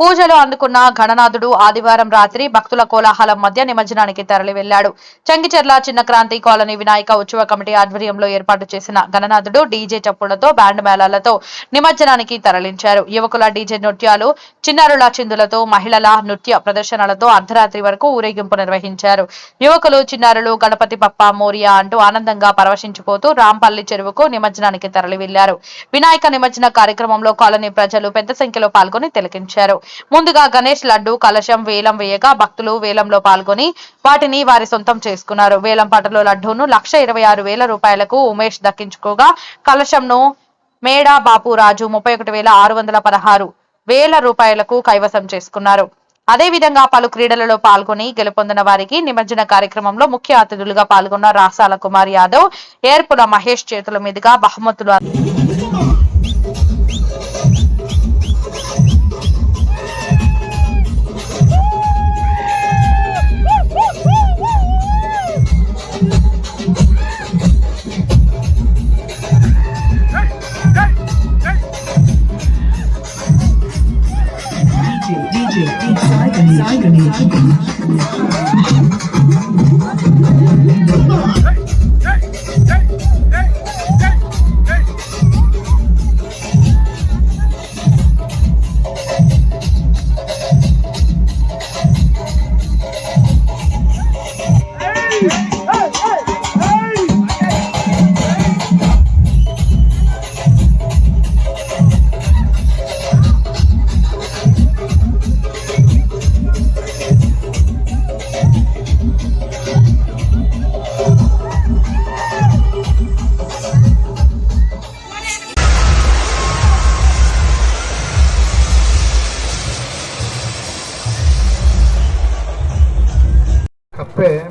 పూజలు అందుకున్న ఘననాథుడు ఆదివారం రాత్రి భక్తుల కోలాహలం మధ్య నిమజ్జనానికి తరలి వెళ్ళాడు చంగిచెర్ల చిన్న క్రాంతి కాలనీ వినాయక ఉత్సవ కమిటీ ఆధ్వర్యంలో ఏర్పాటు చేసిన ఘననాథుడు డీజే చప్పులతో బ్యాండ్ మేళాలతో నిమజ్జనానికి తరలించారు. యువకుల డీజే నృత్యాలు చిన్నారుల చిందులతో మహిళల నృత్య ప్రదర్శనలతో అర్ధరాత్రి వరకు ఊరేగింపు నిర్వహించారు. యువకులు చిన్నారులు గణపతి పప్ప మోరియా అంటూ ఆనందంగా పరవశించిపోతూ రాంపల్లి చెరువుకు నిమజ్జనానికి తరలి వెళ్ళారు వినాయక నిమజ్జన కార్యక్రమంలో కాలనీ ప్రజలు పెద్ద సంఖ్యలో పాల్గొని తిలకించారు. ముందుగా గణేష్ లడ్డు కలశం వేలం వేయగా భక్తులు వేలంలో పాల్గొని వాటిని వారి సొంతం చేసుకున్నారు. వేలం పాటలో లడ్డూను లక్ష ఇరవై ఆరు వేల రూపాయలకు ఉమేష్ దక్కించుకోగా కలశంను మేడా బాపు రాజు ముప్పై ఒకటి వేల ఆరు వందల పదహారు వేల రూపాయలకు కైవసం చేసుకున్నారు. అదేవిధంగా పలు క్రీడలలో పాల్గొని గెలుపొందిన వారికి నిమజ్జన కార్యక్రమంలో ముఖ్య అతిథులుగా పాల్గొన్న రాసాల కుమార్ యాదవ్ ఏర్పుల మహేష్ చేతుల మీదుగా బహుమతులు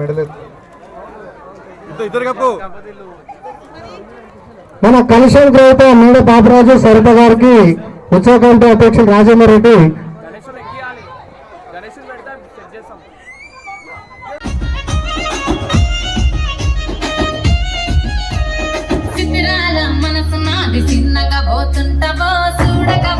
ಮೆಡಲ್ మన కమిషన్ గ్రహత మేడ బాబురాజు సరిత గారికి ఉత్సవ కమిటీ అధ్యక్షులు రాజేందర్ రెడ్డి. చిన్నగా పోతుంటావో చూడగా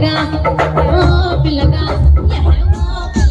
పిల్లగా ఓ పిల్లగా ఓ పిల్లగా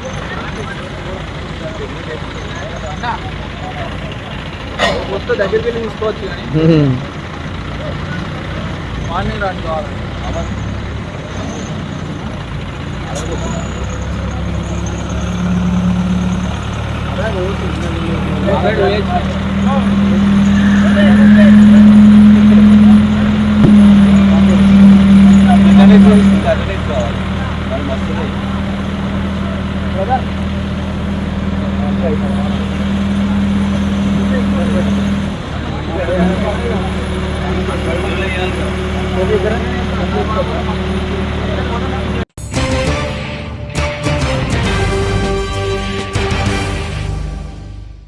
మొత్తం దగ్గరికి వెళ్ళి చూసుకోవచ్చు కానీ మార్నింగ్ రాని కావాలి ఇంటర్నెట్ కావాలి మరి మస్తు బ్రదర్